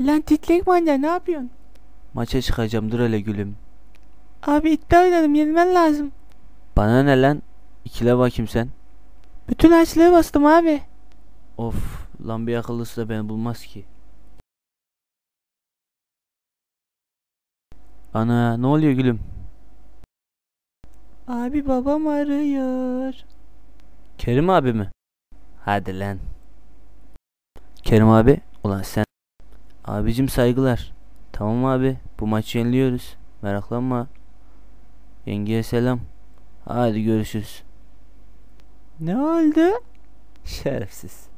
Lan titrek manja ne yapıyorsun? Maça çıkacağım dur hele gülüm. Abi iddia oynadım yenmen lazım. Bana ne lan? İkile bakayım sen. Bütün açlığı bastım abi. Of lan bir akıllısı da beni bulmaz ki. Ana ne oluyor gülüm? Abi babam arıyor. Kerim abi mi? Hadi lan. Kerim abi ulan sen. Abicim saygılar. Tamam abi bu maçı yeniliyoruz. Meraklanma. Yengeye selam. Hadi görüşürüz. Ne oldu? Şerefsiz.